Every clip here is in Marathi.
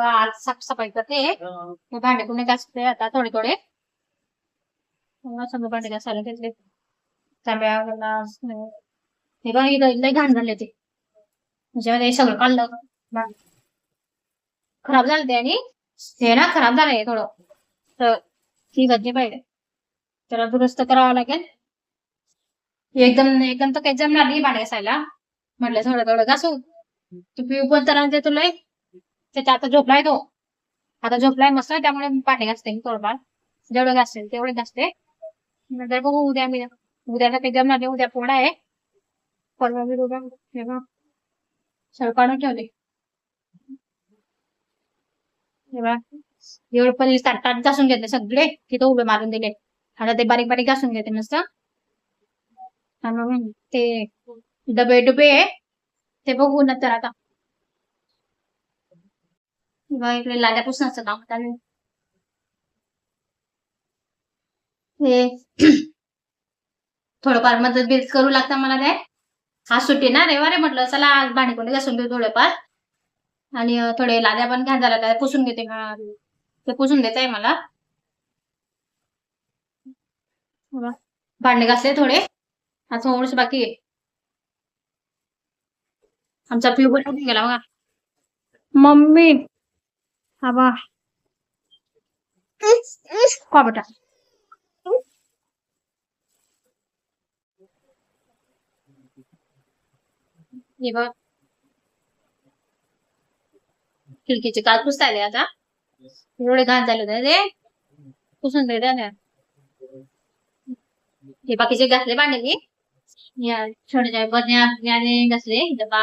आज साफसफाई करते हे. भांडे कुणी घासते आता थोडे थोडे. सगळे भांडे घासायला घेतले. तांब्या हे बघा लय घाण झाले ते. म्हणजे सगळं काढलं. खराब झालं ते आणि हे ना खराब झालंय थोडं. तर ती गद्दी पाहिजे त्याला दुरुस्त करावं लागेल. एकदम एकदम तर काही जमणार नाही भांडे घासायला. म्हटलं थोडं थोडं घासू. तू पिऊ पण तर देतो लय त्याच्या आता झोपलाय तो. आता झोपलाय मस्त त्यामुळे मी भांडे घासते थोडंफार. जेवढं घासते तेवढे घासते. नंतर बघू उद्या मी उद्याला काही जमणार नाही उद्या पोळा आहे. परवा मी उद्या हे सगळं काढून ठेवले. तेव्हा बघ एवढे पहिले ताट घासून घेतले सगळे तिथं उभे मारून दिले. आता ते बारीक बारीक घासून घेते मस्त. ते डबे डुबे ते बघू नंतर आता. किंवा इकडे लाल्या पुसण्याचं काम चालू हे थोडंफार मदत बीत करू लागता मला काय आज सुट्टी ना रविवार म्हटलं चला आज भांडी कोणी घासून घेऊ थोडेफार आणि थोडे लाद्या पण घ्या झाला त्या पुसून घेते ते पुसून देत आहे मला भांडे घासले थोडे आज थोडस बाकी आहे आमचा पिऊ पण गेला बघा मम्मी আবার কবটা এবার खिडकीचे काल पुसतायले आता। एवढे घाण झाले होते रे? पुसून दे हे। बाकीचे घातले भांडे मी छोट्याच्या घासले डबा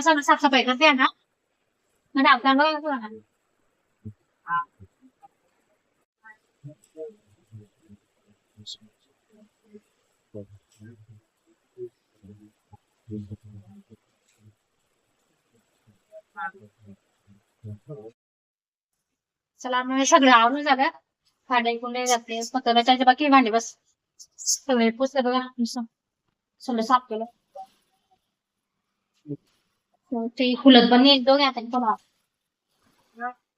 सगळं साफसफाई करते ना मग आपल्याला बघा ना. चला मग सगळं आवडून झालं भांडे कुंडे घातले फक्त त्याच्या बाकी भांडे बस सगळे पुसले बघा नुसतं. सगळं साफ केलं मग ते फुलत पण नाही दोघे आता पण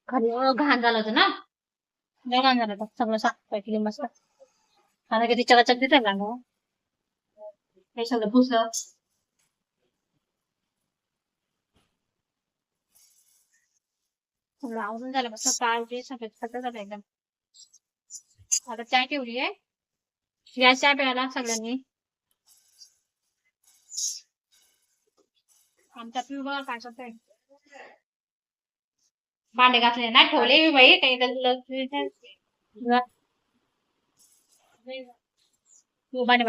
खाली घाण झालं होतं ना लय घाण झालं होतं सगळं साफ़ केली मस्त आता किती चकाचक दिसायला लागलं हे सगळं पुसलं सगळं आवरून झालं मस्त काळ ते सगळं सगळं झालं एकदम आता चाय ठेवली आहे या चाय प्यायला सगळ्यांनी आमच्या पिऊ बघा काय करतोय भांडे घासले नाही ठेवले मी बाई काही तरी तू भांडे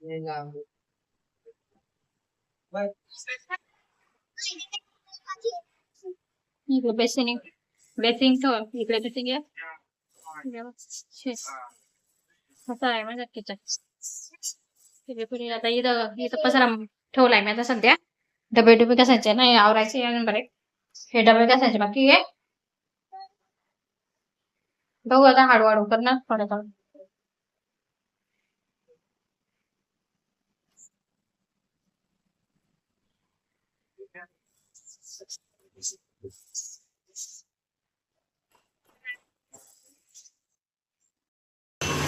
भांडे करतोय इकडे बेसिंग बेसिंग ठेव इकडे बेसिंग आहे इकडे असं आहे माझं किचन तिथे पुढे आता इथं इथं पसारा ठेवलाय मी आता सध्या डबे डबे कसायचे नाही आवरायचे अजून बरे हे डबे कसायचे बाकी आहे बघू आता हळूहळू करणार. थोडं थोडं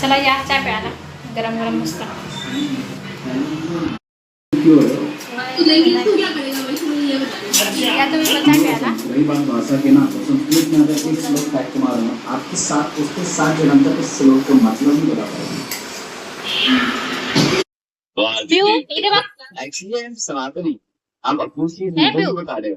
चला या चहा प्यायला गरम गरम मस्त या तुम्ही पण चहा प्यायला रही बात भाषा की ना तो संस्कृत में अगर एक श्लोक टाइप के मारो ना आपके साथ उसके साथ जन्म तक उस श्लोक का मतलब नहीं बता पाएगा। पिऊ इथे बघ एक्चुअली एम सनातनी आप अपनी चीज़? बता रहे हो।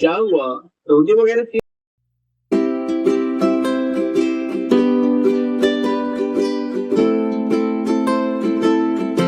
क्या हुआ रोटी वगैरह